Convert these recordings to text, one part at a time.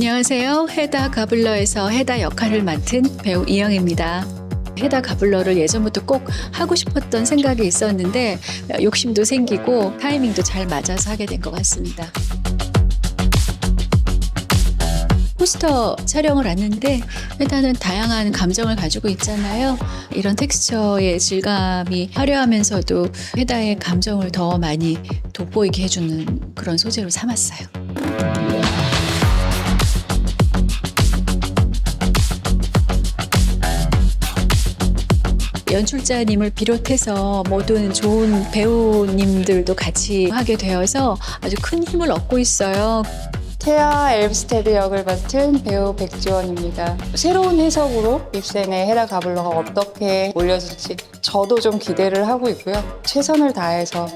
안녕하세요. 헤다 가블러에서 헤다 역할을 맡은 배우 이영입니다. 헤다 가블러를 예전부터 꼭 하고 싶었던 생각이 있었는데 욕심도 생기고 타이밍도 잘 맞아서 하게 된 것 같습니다. 포스터 촬영을 왔는데 헤다는 다양한 감정을 가지고 있잖아요. 이런 텍스처의 질감이 화려하면서도 헤다의 감정을 더 많이 돋보이게 해주는 그런 소재로 삼았어요. 연출자님을 비롯해서 모든 좋은 배우님들도 같이 하게 되어서 아주 큰 힘을 얻고 있어요. 태아 엘브스테드 역을 맡은 배우 백지원입니다. 새로운 해석으로 입센의 헤라 가블러가 어떻게 올려질지 저도 좀 기대를 하고 있고요. 최선을 다해서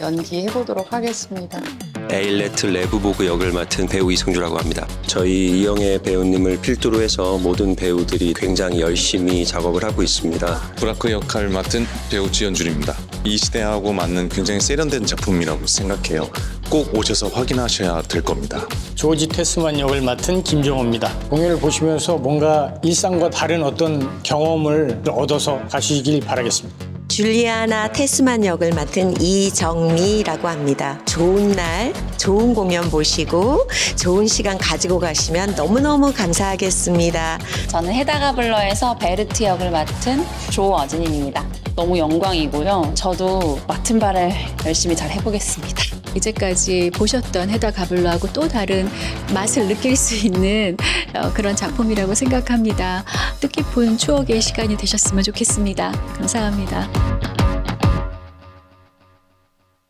연기해보도록 하겠습니다. 에일레트 레브보그 역을 맡은 배우 이성주라고 합니다. 저희 이영애 배우님을 필두로 해서 모든 배우들이 굉장히 열심히 작업을 하고 있습니다. 브라크 역할을 맡은 배우 지연준입니다. 이 시대하고 맞는 굉장히 세련된 작품이라고 생각해요. 꼭 오셔서 확인하셔야 될 겁니다. 조지 테스만 역을 맡은 김정호입니다. 공연을 보시면서 뭔가 일상과 다른 어떤 경험을 얻어서 가시길 바라겠습니다. 줄리아나 테스만 역을 맡은 이정미라고 합니다. 좋은 날, 좋은 공연 보시고 좋은 시간 가지고 가시면 너무너무 감사하겠습니다. 저는 헤다가 블러에서 베르트 역을 맡은 조어진입니다. 너무 영광이고요. 저도 맡은 바를 열심히 잘 해보겠습니다. 이제까지 보셨던 헤다 가블러하고 또 다른 맛을 느낄 수 있는 어, 그런 작품이라고 생각합니다. 뜻깊은 추억의 시간이 되셨으면 좋겠습니다. 감사합니다.